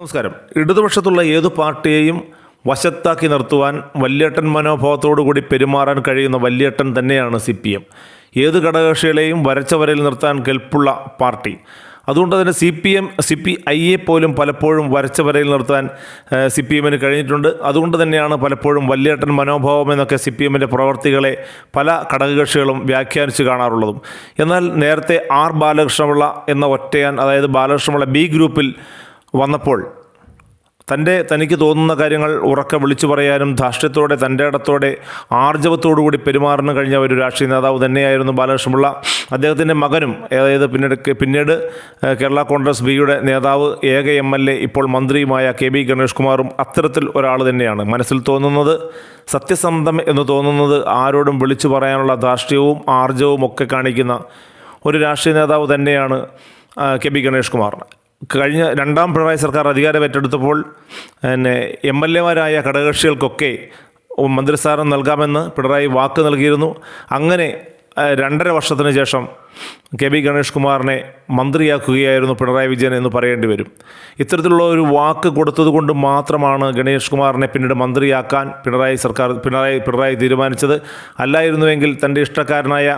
നമസ്കാരം. ഇടതുപക്ഷത്തുള്ള ഏതു പാർട്ടിയെയും വശത്താക്കി നിർത്തുവാൻ വല്യേട്ടൻ മനോഭാവത്തോടുകൂടി പെരുമാറാൻ കഴിയുന്ന വല്യേട്ടൻ തന്നെയാണ് സി പി എം. ഏത് ഘടകകക്ഷികളെയും വരച്ചവരിൽ നിർത്താൻ കെൽപ്പുള്ള പാർട്ടി. അതുകൊണ്ട് തന്നെ C P M C P ഐയെ പോലും പലപ്പോഴും വരച്ച വരയിൽ നിർത്താൻ സി പി എമ്മിന് കഴിഞ്ഞിട്ടുണ്ട്. അതുകൊണ്ട് തന്നെയാണ് പലപ്പോഴും വല്യേട്ടൻ മനോഭാവം എന്നൊക്കെ സി പി എമ്മിന്റെ പ്രവർത്തികളെ പല ഘടകകക്ഷികളും വ്യാഖ്യാനിച്ച് കാണാറുള്ളതും. എന്നാൽ നേരത്തെ ആർ ബാലകൃഷ്ണപിള്ള എന്ന ഒറ്റയാൻ അതായത് ബാലകൃഷ്ണപിള്ള ബി ഗ്രൂപ്പിൽ വന്നപ്പോൾ തന്റെ തനിക്ക് തോന്നുന്ന കാര്യങ്ങൾ ഉറക്കെ വിളിച്ചു പറയാനും ധാർഷ്ട്യത്തോടെ തന്റെ ഇടത്തോടെ ആർജവത്തോടുകൂടി പെരുമാറുന്ന കഴിഞ്ഞ ഒരു രാഷ്ട്രീയ നേതാവ് തന്നെയായിരുന്നു ബാലകൃഷ്ണപിള്ള. അദ്ദേഹത്തിന്റെ മകനും അതായത് പിന്നീട് പിന്നീട് കേരള കോൺഗ്രസ് ബിയുടെ നേതാവ് ഏക എം എൽ എ ഇപ്പോൾ മന്ത്രിയുമായ കെ ബി ഗണേഷ് കുമാറും അത്തരത്തിൽ ഒരാൾ തന്നെയാണ്. മനസ്സിൽ തോന്നുന്നത് സത്യസന്ധം എന്ന് തോന്നുന്നത് ആരോടും വിളിച്ചു പറയാനുള്ള ധാർഷ്ട്യവും ആർജവും ഒക്കെ കാണിക്കുന്ന ഒരു രാഷ്ട്രീയ നേതാവ് തന്നെയാണ് കെ ബി ഗണേഷ് കുമാർ കഴിഞ്ഞ രണ്ടാം പിണറായി സർക്കാർ അധികാരം ഏറ്റെടുത്തപ്പോൾ പിന്നെ എം എൽ എമാരായ ഘടകകക്ഷികൾക്കൊക്കെ മന്ത്രിസ്ഥാനം നൽകാമെന്ന് പിണറായി വാക്ക് നൽകിയിരുന്നു. അങ്ങനെ രണ്ടര വർഷത്തിന് ശേഷം കെ ബി ഗണേഷ് കുമാറിനെ മന്ത്രിയാക്കുകയായിരുന്നു പിണറായി വിജയൻ എന്ന് പറയേണ്ടി വരും. ഇത്തരത്തിലുള്ള ഒരു വാക്ക് കൊടുത്തതുകൊണ്ട് മാത്രമാണ് ഗണേഷ് കുമാറിനെ പിന്നീട് മന്ത്രിയാക്കാൻ പിണറായി സർക്കാർ പിണറായി പിണറായി തീരുമാനിച്ചത്. അല്ലായിരുന്നുവെങ്കിൽ തന്റെ ഇഷ്ടക്കാരനായ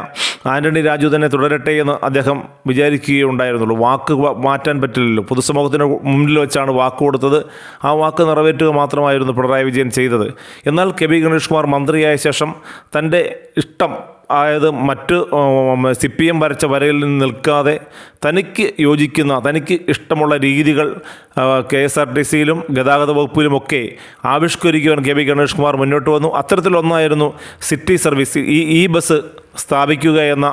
ആന്റണി രാജു തന്നെ തുടരട്ടെ എന്ന് അദ്ദേഹം വിചാരിക്കുകയുണ്ടായിരുന്നുള്ളൂ. വാക്ക് മാറ്റാൻ പറ്റില്ലല്ലോ. പൊതുസമൂഹത്തിന് മുന്നിൽ വെച്ചാണ് വാക്ക് കൊടുത്തത്. ആ വാക്ക് നിറവേറ്റുക മാത്രമായിരുന്നു പിണറായി വിജയൻ ചെയ്തത്. എന്നാൽ കെ ബി ഗണേഷ് കുമാർ മന്ത്രിയായ ശേഷം തന്റെ ഇഷ്ടം അതായത് മറ്റ് സി പി എം വരച്ച വരയിൽ നിന്ന് നിൽക്കാതെ തനിക്ക് യോജിക്കുന്ന തനിക്ക് ഇഷ്ടമുള്ള രീതികൾ കെ എസ് ആർ ടി സിയിലും ഗതാഗത വകുപ്പിലുമൊക്കെ ആവിഷ്കരിക്കുവാൻ കെ വി ഗണേഷ് കുമാർ മുന്നോട്ട് വന്നു. അത്തരത്തിലൊന്നായിരുന്നു സിറ്റി സർവീസ്. ഈ ഈ ബസ് സ്ഥാപിക്കുക എന്ന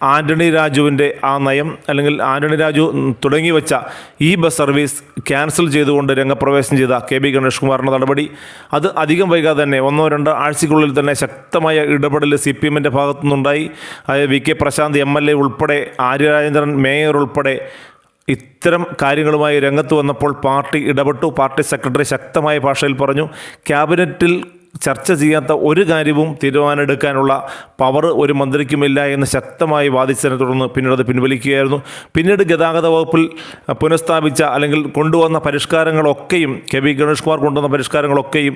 ആന്റണി രാജുവിന്റെ ആ നയം അല്ലെങ്കിൽ ആന്റണി രാജു തുടങ്ങി വെച്ച ഈ ബസ് സർവീസ് ക്യാൻസൽ ചെയ്തുകൊണ്ട് രംഗപ്രവേശനം ചെയ്ത കെ ബി ഗണേഷ് കുമാറിന്റെ നടപടി അത് അധികം വൈകാതെ തന്നെ ഒന്നോ രണ്ടോ ആഴ്ചയ്ക്കുള്ളിൽ തന്നെ ശക്തമായ ഇടപെടൽ സി പി എമ്മിന്റെ ഭാഗത്തുനിന്നുണ്ടായി അതായത് V K Prashanth M L A ഉൾപ്പെടെ ആര്യ രാജേന്ദ്രൻ മേയർ ഉൾപ്പെടെ ഇത്തരം കാര്യങ്ങളുമായി രംഗത്ത് വന്നപ്പോൾ പാർട്ടി ഇടപെട്ടു. പാർട്ടി സെക്രട്ടറി ശക്തമായ ഭാഷയിൽ പറഞ്ഞു. ക്യാബിനറ്റിൽ ചർച്ച ചെയ്യാത്ത ഒരു കാര്യവും തീരുമാനമെടുക്കാനുള്ള പവർ ഒരു മന്ത്രിക്കുമില്ല എന്ന് ശക്തമായി വാദിച്ചതിനെ തുടർന്ന് പിന്നീട് അത് പിൻവലിക്കുകയായിരുന്നു. പിന്നീട് ഗതാഗത വകുപ്പിൽ പുനഃസ്ഥാപിച്ച അല്ലെങ്കിൽ കൊണ്ടുവന്ന പരിഷ്കാരങ്ങളൊക്കെയും കെ വി ഗണേഷ് കുമാർ കൊണ്ടുവന്ന പരിഷ്കാരങ്ങളൊക്കെയും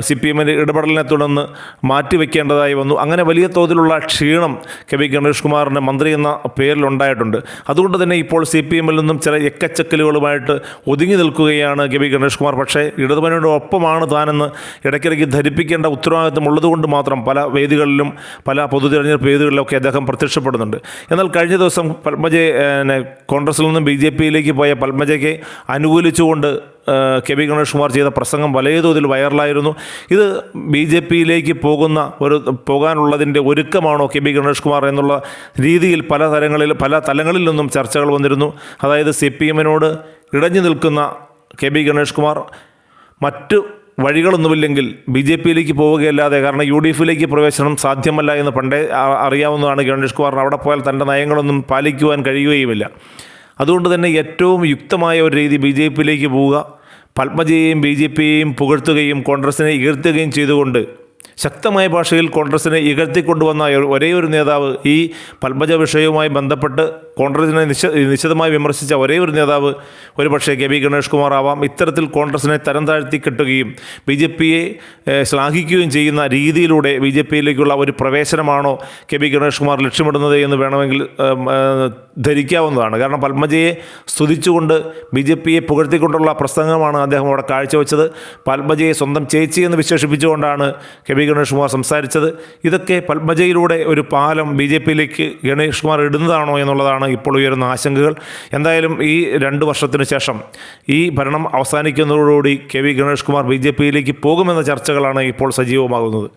സി പി എമ്മിന്റെ ഇടപെടലിനെ തുടർന്ന് മാറ്റിവെക്കേണ്ടതായി വന്നു. അങ്ങനെ വലിയ തോതിലുള്ള ക്ഷീണം കെ വി ഗണേഷ് കുമാറിന് മന്ത്രി എന്ന പേരിലുണ്ടായിട്ടുണ്ട്. അതുകൊണ്ട് തന്നെ ഇപ്പോൾ സി പി എമ്മിൽ നിന്നും ചില എക്കച്ചക്കലുകളുമായിട്ട് ഒതുങ്ങി നിൽക്കുകയാണ് കെ വി ഗണേഷ് കുമാർ. പക്ഷേ ഇടതുപനോടൊപ്പമാണ് താനെന്ന് ഇടയ്ക്കിടയ്ക്ക് ധരിപ്പിക്കേണ്ട ഉത്തരവാദിത്വം ഉള്ളതുകൊണ്ട് മാത്രം പല വേദികളിലും പല പൊതു തിരഞ്ഞെടുപ്പ് വേദികളിലൊക്കെ അദ്ദേഹം പ്രത്യക്ഷപ്പെടുന്നുണ്ട്. എന്നാൽ കഴിഞ്ഞ ദിവസം പത്മജയെ കോൺഗ്രസിൽ നിന്നും ബി ജെ പിയിലേക്ക് പോയ പത്മജയ്ക്ക് അനുകൂലിച്ചുകൊണ്ട് കെ വി ഗണേഷ് കുമാർ ചെയ്ത പ്രസംഗം വലിയ തോതിൽ വൈറലായിരുന്നു. ഇത് ബി ജെ പിയിലേക്ക് പോകുന്ന ഒരു പോകാനുള്ളതിന്റെ ഒരുക്കമാണോ കെ ബി ഗണേഷ് കുമാർ എന്നുള്ള രീതിയിൽ പല തലങ്ങളിൽ പല തലങ്ങളിൽ നിന്നും ചർച്ചകൾ വന്നിരുന്നു. അതായത് സി പി എമ്മിനോട് ഇടഞ്ഞു നിൽക്കുന്ന കെ ബി ഗണേഷ് കുമാർ മറ്റു വഴികളൊന്നുമില്ലെങ്കിൽ ബി ജെ പിയിലേക്ക് പോവുകയല്ലാതെ കാരണം യു ഡി എഫിലേക്ക് പ്രവേശനം സാധ്യമല്ല എന്ന് പണ്ടേ അറിയാവുന്നതാണ് ഗണേഷ് കുമാറിന് അവിടെ പോയാൽ തന്റെ നയങ്ങളൊന്നും പാലിക്കുവാൻ കഴിയുകയുമില്ല. അതുകൊണ്ട് തന്നെ ഏറ്റവും യുക്തമായ ഒരു രീതി ബി ജെ പിയിലേക്ക് പോവുക. പത്മജയെയും ബി ജെ പിയെയും പുകഴ്ത്തുകയും കോൺഗ്രസിനെ ഇകഴ്ത്തുകയും ചെയ്തുകൊണ്ട് ശക്തമായ ഭാഷയിൽ കോൺഗ്രസിനെ ഇകഴ്ത്തിക്കൊണ്ടുവന്ന ഒരേ ഒരു നേതാവ് ഈ പത്മജ വിഷയവുമായി ബന്ധപ്പെട്ട് കോൺഗ്രസിനെ നിശ നിശിതമായി വിമർശിച്ച ഒരേ ഒരു നേതാവ് ഒരുപക്ഷെ കെ ബി ഗണേഷ് കുമാർ ആവാം. ഇത്തരത്തിൽ കോൺഗ്രസിനെ തരം താഴ്ത്തി കെട്ടുകയും ബി ജെ പിയെ ശ്ലാഘിക്കുകയും ചെയ്യുന്ന രീതിയിലൂടെ ബി ജെ പിയിലേക്കുള്ള ഒരു പ്രവേശനമാണോ കെ ബി ഗണേഷ് കുമാർ ലക്ഷ്യമിടുന്നത് എന്ന് വേണമെങ്കിൽ ധരിക്കാവുന്നതാണ്. കാരണം പത്മജയെ സ്തുതിച്ചുകൊണ്ട് ബി ജെ പിയെ പുകഴ്ത്തിക്കൊണ്ടുള്ള പ്രസംഗമാണ് അദ്ദേഹം അവിടെ കാഴ്ചവെച്ചത്. പത്മജയെ സ്വന്തം ചേച്ചി എന്ന് വിശേഷിപ്പിച്ചുകൊണ്ടാണ് കെ ബി ഗണേഷ് കുമാർ സംസാരിച്ചത്. ഇതൊക്കെ പത്മജയിലൂടെ ഒരു പാലം ബി ജെ പിയിലേക്ക് ഗണേഷ് കുമാർ ഇടുന്നതാണോ എന്നുള്ളതാണ് ഇപ്പോൾ ഉയരുന്ന ആശങ്കകൾ. എന്തായാലും ഈ രണ്ട് വർഷത്തിന് ശേഷം ഈ ഭരണം അവസാനിക്കുന്നതോടുകൂടി K V Ganesh Kumar B J പിയിലേക്ക് പോകുമെന്ന ചർച്ചകളാണ് ഇപ്പോൾ സജീവമാകുന്നത്.